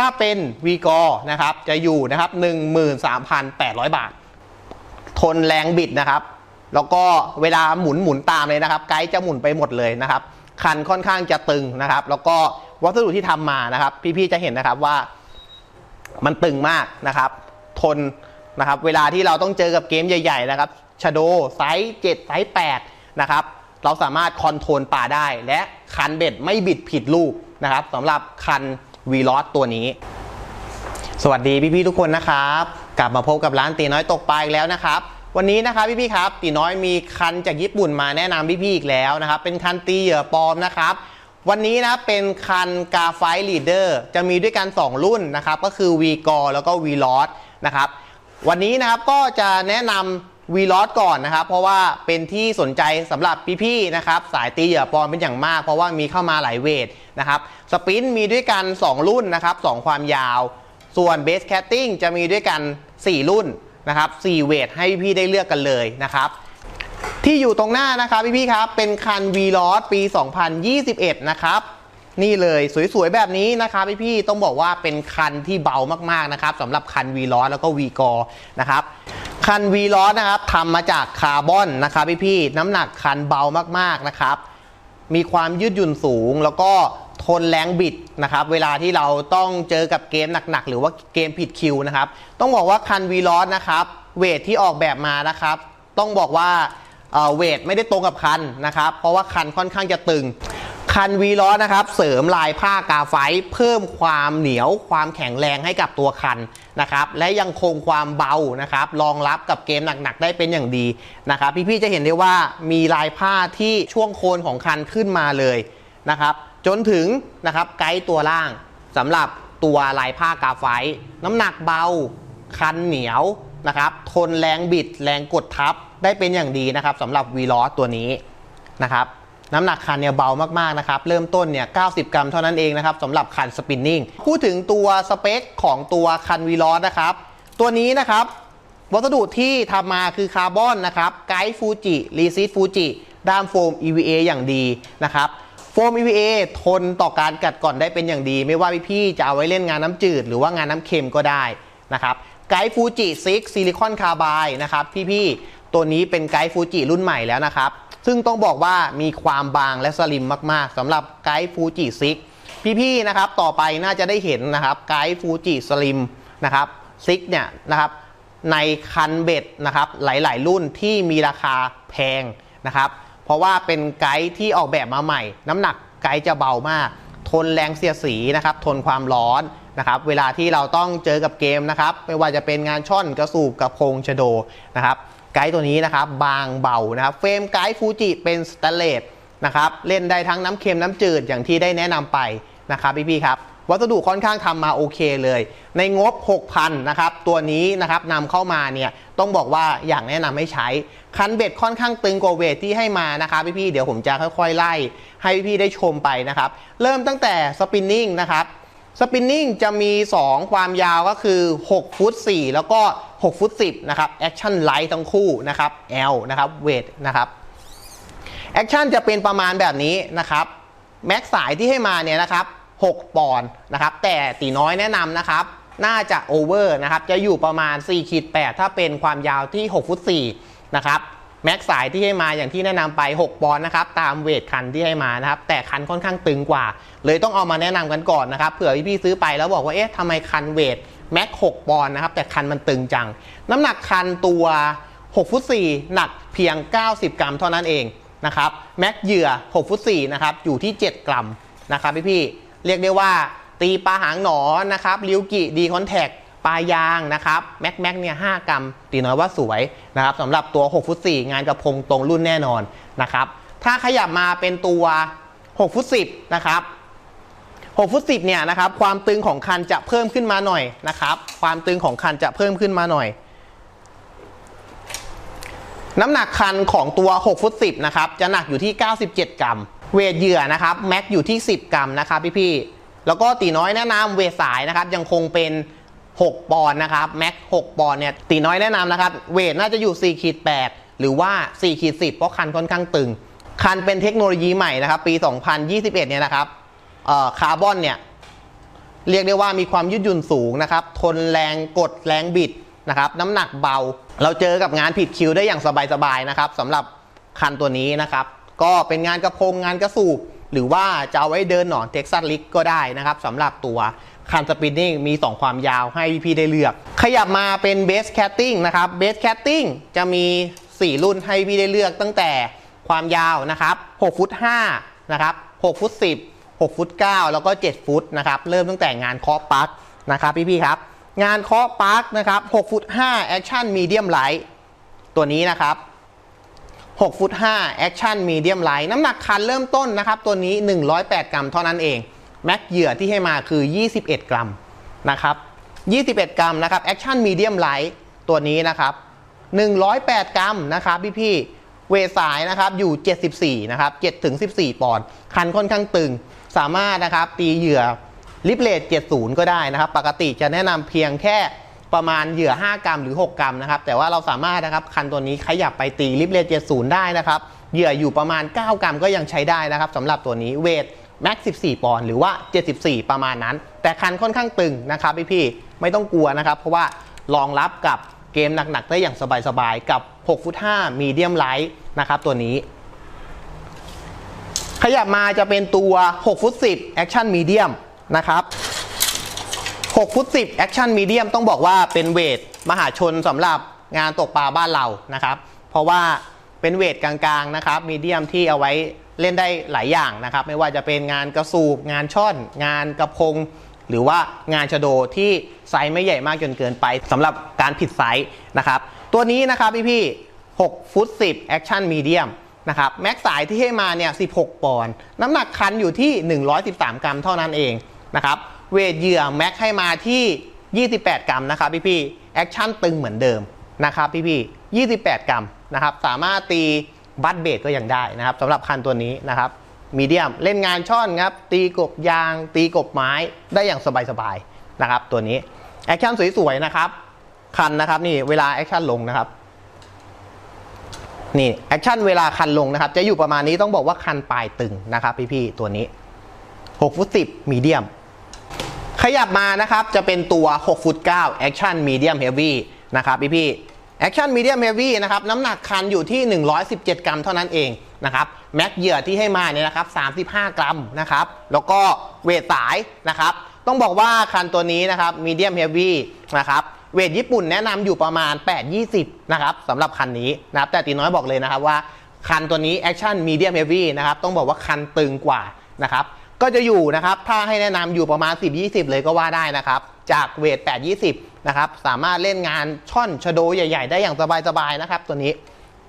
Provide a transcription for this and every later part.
ถ้าเป็น v ีกอนะครับจะอยู่นะครับ13,800 บาท ทนแรงบิดนะครับ แล้วก็เวลาหมุนหมุนตามเลยนะครับ ไกด์จะหมุนไปหมดเลยนะครับ คันค่อนข้างจะตึงนะครับ แล้วก็วัสดุที่ทำมานะครับ พี่ๆจะเห็นนะครับว่ามันตึงมากนะครับ ทนนะครับ เวลาที่เราต้องเจอกับเกมใหญ่ ๆ นะครับชโดไซส์7ไซส์8นะครับเราสามารถคอนโทรลป่าได้ และคันเบ็ดไม่บิดผิดลูกนะครับสำหรับคัน วีลอสตัวนี้ สวัสดีพี่ๆทุกคนนะครับ กลับมาพบกับร้านตีน้อยตกปลาอีกแล้วนะครับวันนี้นะครับพี่ๆครับตีน้อยมีคันจากญี่ปุ่นมาแนะนำพี่ๆอีกแล้วนะครับเป็นคันตีเหยื่อปลอมนะครับวันนี้นะเป็นคันกาไฟลีเดอร์จะมีด้วยกัน 2 รุ่นนะครับก็คือ v ีกอแล้วก็ v ีลอสนะครับวันนี้นะครับก็จะแนะนำ วีลอสก่อนนะครับ เพราะว่าเป็นที่สนใจสำหรับพี่ๆนะครับสายตีเหยื่อปอมเป็นอย่างมาก เพราะว่ามีเข้ามาหลายเวทนะครับสปินมีด้วยกัน 2 รุ่นนะครับ2ความยาว ส่วนเบสแคตติ้งจะมีด้วยกัน 4 รุ่นนะครับ4เวทให้พี่ๆได้เลือกกันเลยนะครับที่อยู่ตรงหน้านะครับพี่ๆครับเป็นคัน v l o s ปี 2021 นะครับนี่เลยสวยๆแบบนี้นะครับพี่ๆต้องบอกว่าเป็นคันที่เบามากๆนะครับสำหรับคัน v l o s แล้วก็ v กอนะครับ คัน v l o s นะครับทำมาจากคาร์บอนนะครับพี่ๆน้ำหนักคันเบามากๆนะครับ มีความยืดหยุ่นสูงแล้วก็ทนแรงบิดนะครับ เวลาที่เราต้องเจอกับเกมหนักๆ หรือว่าเกมผิดคิวนะครับ ต้องบอกว่าคัน v l o s นะครับ เวทที่ออกแบบมานะครับ ต้องบอกว่าเออเวทไม่ได้ตรงกับคันนะครับ เพราะว่าคันค่อนข้างจะตึง คัน v l o s นะครับ เสริมลายผ้ากาไฟเพิ่มความเหนียวความแข็งแรงให้กับตัวคันนะครับ และยังคงความเบานะครับ รองรับกับเกมหนักๆ ได้เป็นอย่างดีนะครับ พี่ๆจะเห็นได้ว่ามีลายผ้าที่ช่วงโคนของคันขึ้นมาเลยนะครับ จนถึงนะครับไกด์ตัวล่างสำหรับตัวลายผ้ากาไฟ น้ำหนักเบา คันเหนียวนะครับทนแรงบิดแรงกดทับได้เป็นอย่างดีนะครับสำหรับวีล้อตัวนี้นะครับ น้ำหนักคันเนี่ยเบามากๆนะครับเริ่มต้นเนี่ย 90 กรัมเท่านั้นเองนะครับสำหรับคันสปินนิ่งพูดถึงตัวสเปคของตัวคันวีลอสนะครับ ตัวนี้นะครับวัสดุที่ทำมาคือคาร์บอนนะครับไกด์ฟูจิรีซีดฟูจิด้ามโฟม EVA อย่างดีนะครับโฟม EVA ทนต่อการกัดก่อนได้เป็นอย่างดี ไม่ว่าพี่ๆจะเอาไว้เล่นงานน้ำจืด หรือว่างานน้ำเค็มก็ได้นะครับไกด์ฟูจิซิกซิลิคอนคาร์บายนะครับพี่ๆตัวนี้เป็นไกด์ฟูจิรุ่นใหม่แล้วนะครับ ซึ่งต้องบอกว่ามีความบางและสลิมมากๆสำหรับไกด์ฟูจิซิกพี่ๆนะครับต่อไปน่าจะได้เห็นนะครับไกด์ฟูจิสลิมนะครับซิกเนี่ยนะครับในคันเบ็ดนะครับหลายๆ รุ่นที่มีราคาแพงนะครับเพราะว่าเป็นไกด์ที่ออกแบบมาใหม่ น้ำหนักไกด์จะเบามาก ทนแรงเสียดสีนะครับทนความร้อนนะครับเวลาที่เราต้องเจอกับเกมนะครับไม่ว่าจะเป็นงานช่อนกระสูบกระพงชะโดนะครับ ไกด์ตัวนี้นะครับบางเบานะครับเฟรมไกด์ฟูจิเป็นสแตนเลสนะครับเล่นได้ทั้งน้ำเค็มน้ำจืดอย่างที่ได้แนะนำไปนะครับพี่ๆครับวัสดุค่อนข้างทำมาโอเคเลย ในงบ 6,000นะครับตัวนี้นะครับนำเข้ามาเนี่ยต้องบอกว่าอย่างแนะนำให้ใช้ คันเบ็ดค่อนข้างตึงกว่าเวทที่ให้มานะครับพี่ๆเดี๋ยวผมจะค่อยๆไล่ให้พี่ๆได้ชมไปนะครับเริ่มตั้งแต่สปินนิ่งนะครับสปินนิ่งจะมี 2 ความยาวก็คือ 6 ฟุต 4 แล้วก็ 6 ฟุต 10 นะครับแอคชั่นไลท์ทั้งคู่นะครับ L นะครับเวทนะครับแอคชั่นจะเป็นประมาณแบบนี้นะครับแม็กสายที่ให้มาเนี่ยนะครับ 6 ปอนด์นะครับ แต่ตีน้อยแนะนำนะครับ น่าจะโอเวอร์นะครับ จะอยู่ประมาณ4ขีด8ถ้าเป็นความยาวที่ 6 ฟุต4นะครับแม็กสายที่ให้มาอย่างที่แนะนำไป 6 ปอนด์นะครับ ตามเวทคันที่ให้มานะครับ แต่คันค่อนข้างตึงกว่า เลยต้องเอามาแนะนำกันก่อนนะครับเผื่อพี่ๆซื้อไปแล้วบอกว่าเอ๊ะทำไมคันเวท แม็ก6ปอนด์นะครับ แต่คันมันตึงจัง น้ำหนักคันตัว 6 ฟุต 4 หนักเพียง 90 กรัมเท่านั้นเองนะครับแม็กเหยื่อ 6 ฟุต 4 นะครับ อยู่ที่ 7 กรัมนะครับพี่ๆเรียกได้ว่าตีปลาหางหนอนนะครับริวกิดีคอนแทคปลายางนะครับแม็กแม็กเนี่ย5กรัม ตีน้อยว่าสวยนะครับสำหรับตัว 6 ฟุต 4 งานกระพงตรงรุ่นแน่นอนนะครับถ้าขยับมาเป็นตัว 6 ฟุต 10 นะครับ 6ฟุต10เนี่ยนะครับความตึงของคันจะเพิ่มขึ้นมาหน่อยนะครับ ความตึงของคันจะเพิ่มขึ้นมาหน่อย น้ำหนักคันของตัว6ฟุต10นะครับจะหนักอยู่ที่ 97 กรัม เวทเหยื่อนะครับแม็กอยู่ที่ 10 กรัมนะครับพี่ๆแล้วก็ตีน้อยแนะนำเวทสายนะครับยังคงเป็น6 ปอนด์นะครับแม็ก6ปอนด์เนี่ยตีน้อยแนะนำนะครับเวทน่าจะอยู่4ขีด8หรือว่า4ขีด10เพราะคันค่อนข้างตึง คันเป็นเทคโนโลยีใหม่นะครับปี 2021 เนี่ยนะครับ คาร์บอนเนี่ยเรียกได้ว่ามีความยืดหยุ่นสูงนะครับ ทนแรงกดแรงบิดนะครับน้ำหนักเบา เราเจอกับงานผิดคิวได้อย่างสบายๆนะครับสำหรับคันตัวนี้นะครับ ก็เป็นงานกระโปรงงานกระสูบหรือว่าจะเอาไว้เดินหนอนเท็กซัสลิกก็ได้นะครับสำหรับตัวคันสปินนิ่งมี 2 ความยาวให้พี่ได้เลือก ขยับมาเป็นเบสแคตติ้งนะครับเบสแคตติ้งจะมี 4 รุ่นให้พี่ได้เลือกตั้งแต่ความยาวนะครับ6ฟุต5นะครับ6ฟุต10 6ฟุต9แล้วก็ 7 ฟุตนะครับเริ่มตั้งแต่งานเคาะปลั๊กนะครับพี่ๆครับ งานเคาะปลั๊กนะครับ6ฟุต5แอคชั่นมีเดียมไลท์ตัวนี้นะครับ6ฟุต5แอคชั่นมีเดียมไลท์น้ำหนักคันเริ่มต้นนะครับตัวนี้ 108 กรัมเท่านั้นเอง แม็กเหยื่อที่ให้มาคือ 21 กรัมนะครับ21 กรัมนะครับแอคชั่นมีเดียมไลท์ตัวนี้นะครับ108 กรัมนะครับพี่พี่ๆเวสายนะครับอยู่ 74 นะครับ7ถึง14 ปอนด์คันค่อนข้างตึง สามารถนะครับตีเหยื่อลิปเลต70 ก็ได้นะครับ ปกติจะแนะนำเพียงแค่ประมาณเหยื่อ 5 กรัมหรือ 6 กรัมนะครับ แต่ว่าเราสามารถนะครับคันตัวนี้ขยับไปตีลิปเลต70 ได้นะครับเหยื่ออยู่ประมาณ 9 กรัมก็ยังใช้ได้นะครับสำหรับตัวนี้เวทแม็ก14 ปอนด์หรือว่า 74 ประมาณนั้น แต่คันค่อนข้างตึงนะครับพี่ๆไม่ต้องกลัวนะครับ เพราะว่ารองรับกับเกมหนักๆได้อย่างสบายๆกับ 6 ฟุต 5 มีเดียมไลท์นะครับตัวนี้ ขยับมาจะเป็นตัว6ฟุต10 Action Medium นะครับ6ฟุต10 Action Medium ต้องบอกว่าเป็นเวทมหาชนสำหรับงานตกปลาบ้านเรานะครับ เพราะว่าเป็นเวทกลางๆนะครับมีเดียมที่เอาไว้เล่นได้หลายอย่างนะครับ ไม่ว่าจะเป็นงานกระสูบงานช่อน งานกระพง หรือว่างานชะโดที่ไซส์ไม่ใหญ่มากจนเกินไปสำหรับการผิดไซส์นะครับ ตัวนี้นะครับพี่ๆ6ฟุต10 Action Medium นะครับแม็กสายที่ให้มาเนี่ย 16 ปอนด์น้ำหนักคันอยู่ที่ 113 กรัมเท่านั้นเองนะครับเวทเหยื่อแม็กให้มาที่ 28 กรัมนะครับพี่พี่แอคชั่นตึงเหมือนเดิมนะครับพี่พี่28 กรัมนะครับสามารถตีบัตเบดก็ยังได้นะครับสำหรับคันตัวนี้นะครับมีเดียมเล่นงานช่อนครับตีกบยาง ตีกบไม้ได้อย่างสบายๆนะครับตัวนี้แอคชั่นสวยๆนะครับคันนะครับนี่เวลาแอคชั่นลงนะครับ นี่แอคชั่นเวลาคันลงนะครับ จะอยู่ประมาณนี้ต้องบอกว่าคันปลายตึงนะครับพี่ๆตัวนี้6ฟุต10มีเดียมขยับมานะครับจะเป็นตัว6ฟุต9 Action Medium Heavy นะครับพี่ๆ Action Medium Heavy นะครับน้ำหนักคันอยู่ที่ 117 กรัมเท่านั้นเองนะครับแม็กเหยื่อที่ให้มาเนี่ยนะครับ35 กรัมนะครับแล้วก็เวทสายนะครับต้องบอกว่าคันตัวนี้นะครับ Medium Heavy นะครับ เวทญี่ปุ่นแนะนำอยู่ประมาณ 8-20 นะครับสำหรับคันนี้นะครับแต่ตีน้อยบอกเลยนะครับว่าคันตัวนี้ Action Medium Heavy นะครับต้องบอกว่าคันตึงกว่านะครับก็จะอยู่นะครับถ้าให้แนะนำอยู่ประมาณ 10-20 เลยก็ว่าได้นะครับจากเวท 8-20 นะครับสามารถเล่นงานช่อนชโดใหญ่ ๆ ได้อย่างสบายๆนะครับตัวนี้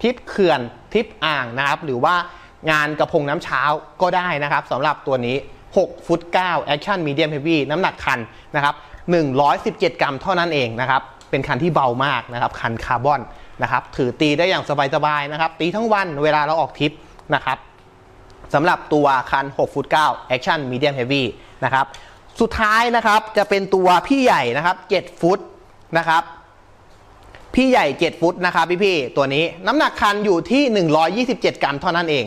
ทิปเขื่อนทิปอ่างนะครับหรือว่างานกระพงน้ำเช้าก็ได้นะครับสำหรับตัวนี้ 6 ฟุต 9 Action Medium Heavy น้ำหนักคันนะครับ117 กรัมเท่านั้นเองนะครับ เป็นคันที่เบามากนะครับ คันคาร์บอนนะครับ ถือตีได้อย่างสบายๆนะครับ ตีทั้งวันเวลาเราออกทริปนะครับสำหรับตัวคัน 6 ฟุต 9 Action Medium Heavy นะครับ สุดท้ายนะครับจะเป็นตัวพี่ใหญ่นะครับ 7 ฟุตนะครับ พี่ใหญ่ 7 ฟุตนะครับพี่พี่ๆตัวนี้น้ำหนักคันอยู่ที่ 127 กรัมเท่านั้นเอง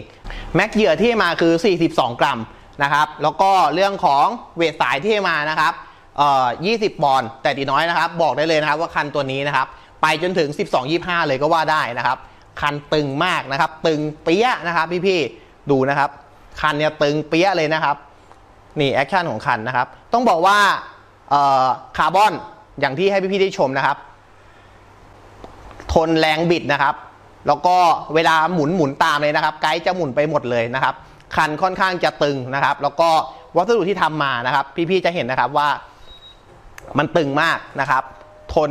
แม็กเหยื่อที่มาคือ 42 กรัม นะครับ แล้วก็เรื่องของเวทสายที่มานะครับเอ่อ20 ปอนด์แต่ตีน้อยนะครับ บอกได้เลยนะครับว่าคันตัวนี้นะครับ ไปจนถึง 12-25 เลยก็ว่าได้นะครับ คันตึงมากนะครับ ตึงเปี้ยะนะครับพี่พี่ๆดูนะครับ คันเนี่ยตึงเปี้ยะเลยนะครับนี่แอคชั่นของคันนะครับ ต้องบอกว่าเอ่อคาร์บอนอย่างที่ให้พี่ๆได้ชมนะครับ ทนแรงบิดนะครับ แล้วก็เวลาหมุนหมุนตามเลยนะครับ ไกด์จะหมุนไปหมดเลยนะครับ คันค่อนข้างจะตึงนะครับ แล้วก็วัสดุที่ทำมานะครับ พี่ๆจะเห็นนะครับว่า มันตึงมากนะครับ ทน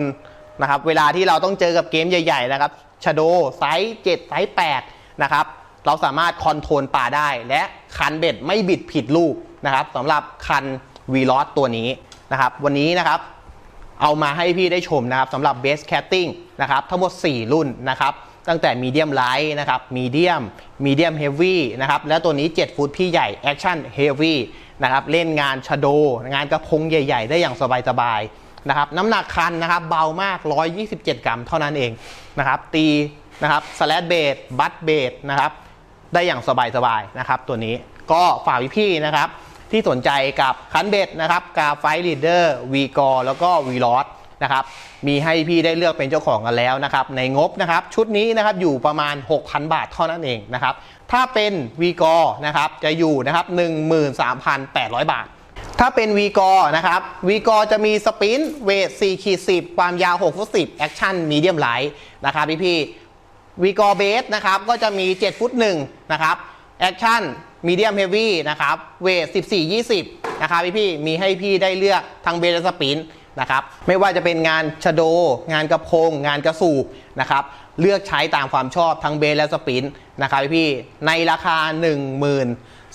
นะครับ เวลาที่เราต้องเจอกับเกมใหญ่ ๆ นะครับชโดไซส์7ไซส์8นะครับเราสามารถคอนโทรลป่าได้ และคันเบ็ดไม่บิดผิดลูกนะครับสำหรับคันวีลอสตัวนี้นะครับ วันนี้นะครับ เอามาให้พี่ได้ชมนะครับสำหรับ Base Catting นะครับ ทั้งหมด 4 รุ่นนะครับ ตั้งแต่ Medium Light นะครับ Medium Medium Heavy นะครับแล้วตัวนี้ 7 ฟุตพี่ใหญ่ Action Heavy นะครับเล่นงานชะโด งานกระพงใหญ่ ๆ ได้อย่างสบายๆนะครับน้ำหนักคันนะครับเบามาก 127 กรัมเท่านั้นเองนะครับตีนะครับสแลดเบดบัตเบดนะครับได้อย่างสบายๆนะครับตัวนี้ก็ฝากพี่ๆนะครับที่สนใจกับคันเบ็ดนะครับกาไฟลีดเดอร์วีกอแล้วก็วีลอส นะครับมีให้พี่ได้เลือกเป็นเจ้าของกันแล้วนะครับในงบนะครับชุดนี้นะครับอยู่ประมาณ 6,000 บาทเท่านั้นเองนะครับถ้าเป็นวีกอนะครับจะอยู่นะครับ13,800 บาทถ้าเป็น v ีกอนะครับ v ีกอจะมีสปินเวท4ขีด10 ความยาว6ฟุต10 แอคชั่นมีเดียมไลท์นะครับพี่พี่วีกอเบสนะครับก็จะมี 7 ฟุต1นะครับแอคชั่นมีเดียมเฮฟวี่นะครับเวท14 20 นะครับพี่พี่มีให้พี่ได้เลือกทั้งเบสและสปิน นะครับไม่ว่าจะเป็นงานชะโด งานกระพง งานกระสูบนะครับเลือกใช้ตามความชอบทั้งเบสและสปินนะครับพี่พี่ในราคา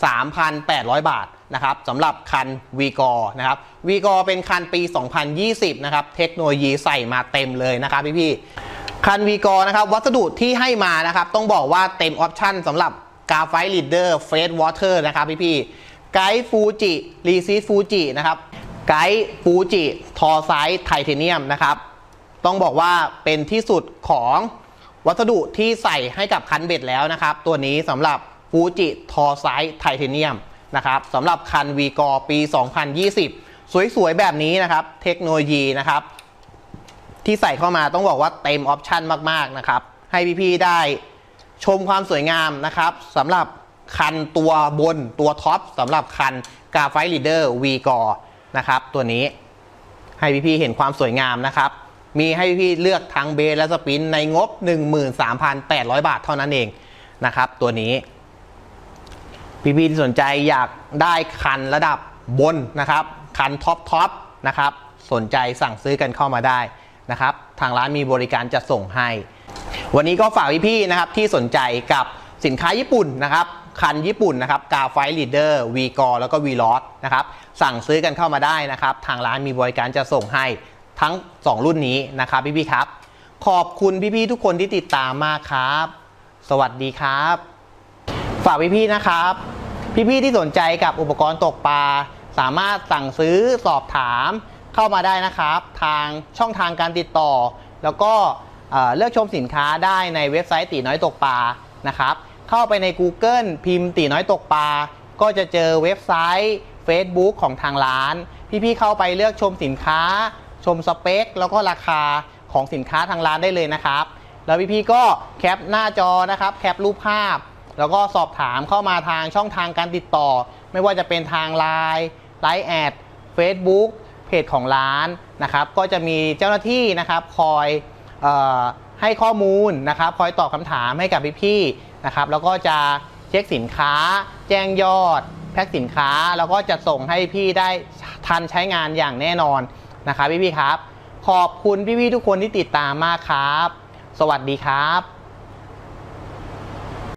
13,800 บาทนะครับสำหรับคัน v ีกอนะครับวีกอเป็นคันปี 2020 นะครับเทคโนโลยีใส่มาเต็มเลยนะครับพี่พี่คัน v ีกอนะครับวัสดุที่ให้มานะครับต้องบอกว่าเต็มออปชั่นสำหรับกาไฟลีดเดอร์เฟสวอเตอร์นะครับพี่พี่ไกด์ฟูจิรีซีฟูจินะครับ ไกด์ฟูจิทอไซส์ไทเทเนียมนะครับ ต้องบอกว่าเป็นที่สุดของวัสดุที่ใส่ให้กับคันเบ็ดแล้วนะครับ ตัวนี้สำหรับฟูจิทอไซส์ไทเทเนียมนะครับสำหรับคันวีกอปี 2020 สวยๆ แบบนี้นะครับ เทคโนโลยีนะครับ ที่ใส่เข้ามาต้องบอกว่าเต็มออปชันมากๆนะครับ ให้พี่ๆได้ชมความสวยงามนะครับสำหรับคันตัวบนตัวท็อปสำหรับคันกาไฟลีเดอร์วีกอ นะครับ ตัวนี้ให้พี่ๆเห็นความสวยงามนะครับ มีให้พี่ๆเลือกทั้งเบสและสปินในงบ 13,800 บาทเท่านั้นเองนะครับ ตัวนี้ พี่ๆที่สนใจอยากได้คันระดับบนนะครับ คันท็อปท็อปนะครับ สนใจสั่งซื้อกันเข้ามาได้นะครับ ทางร้านมีบริการจะส่งให้ วันนี้ก็ฝากพี่ๆนะครับที่สนใจกับ สินค้าญี่ปุ่นนะครับ คันญี่ปุ่นนะครับกาไฟลีดเดอร์วีกอแล้วก็วีลอสนะครับ สั่งซื้อกันเข้ามาได้นะครับ ทางร้านมีบริการจะส่งให้ทั้ง 2 รุ่นนี้นะครับพี่ๆครับ ขอบคุณพี่ๆทุกคนที่ติดตามมากครับ สวัสดีครับ ฝากพี่ๆนะครับ พี่ๆที่สนใจกับอุปกรณ์ตกปลาสามารถสั่งซื้อสอบถามเข้ามาได้นะครับ ทางช่องทางการติดต่อ แล้วก็เอ่อเลือกชมสินค้าได้ในเว็บไซต์ตีน้อยตกปลานะครับ เข้าไปใน Google พิมพ์ตีน้อยตกปลา ก็จะเจอเว็บไซต์ Facebook ของทางร้าน พี่ๆเข้าไปเลือกชมสินค้า ชมสเปค แล้วก็ราคาของสินค้าทางร้านได้เลยนะครับ แล้วพี่ๆก็แคปหน้าจอนะครับ แคปรูปภาพ แล้วก็สอบถามเข้ามาทางช่องทางการติดต่อ ไม่ว่าจะเป็นทาง Line ไลน์แอด Facebook เพจของร้านนะครับ ก็จะมีเจ้าหน้าที่นะครับคอยออให้ข้อมูลนะครับ คอยตอบคำถามให้กับพี่ๆ นะครับแล้วก็จะเช็คสินค้า แจ้งยอด แพ็คสินค้า แล้วก็จะส่งให้พี่ได้ทันใช้งานอย่างแน่นอนนะครับพี่ๆครับ ขอบคุณพี่ๆทุกคนที่ติดตามมากครับ สวัสดีครับ